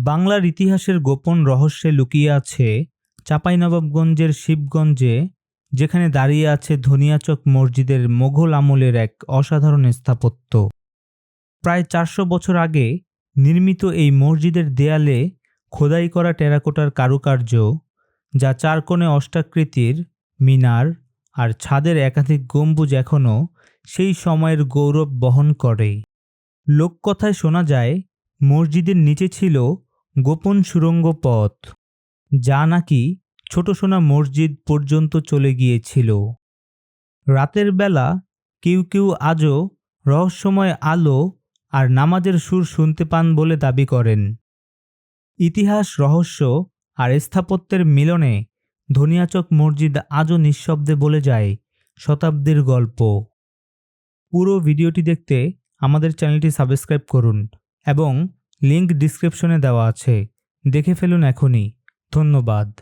বাংলার ইতিহাসের গোপন রহস্যে লুকিয়ে আছে চাঁপাইনবাবগঞ্জের শিবগঞ্জে, যেখানে দাঁড়িয়ে আছে ধনিয়াচক মসজিদের মোঘল আমলের এক অসাধারণ স্থাপত্য। প্রায় চারশো বছর আগে নির্মিত এই মসজিদের দেয়ালে খোদাই করা টেরাকোটার কারুকার্য, যা চার কোণে অষ্টাকৃতির, মিনার আর ছাদের একাধিক গম্বুজ এখনও সেই সময়ের গৌরব বহন করে। লোককথায় শোনা যায় মসজিদের নিচে ছিল গোপন সুড়ঙ্গ পথ, যা নাকি ছোট সোনা মসজিদ পর্যন্ত চলে গিয়েছিল। রাতের বেলা কেউ কেউ আজও রহস্যময় আলো আর নামাজের সুর শুনতে পান বলে দাবি করেন। ইতিহাস, রহস্য আর স্থাপত্যের মিলনে ধনিয়াচক মসজিদ আজও নিঃশব্দে বলে যায় শতাব্দীর গল্প। পুরো ভিডিওটি দেখতে আমাদের চ্যানেলটি সাবস্ক্রাইব করুন। এবং লিঙ্ক ডিসক্রিপশনে দেওয়া আছে। দেখে ফেলুন এখনই। ধন্যবাদ।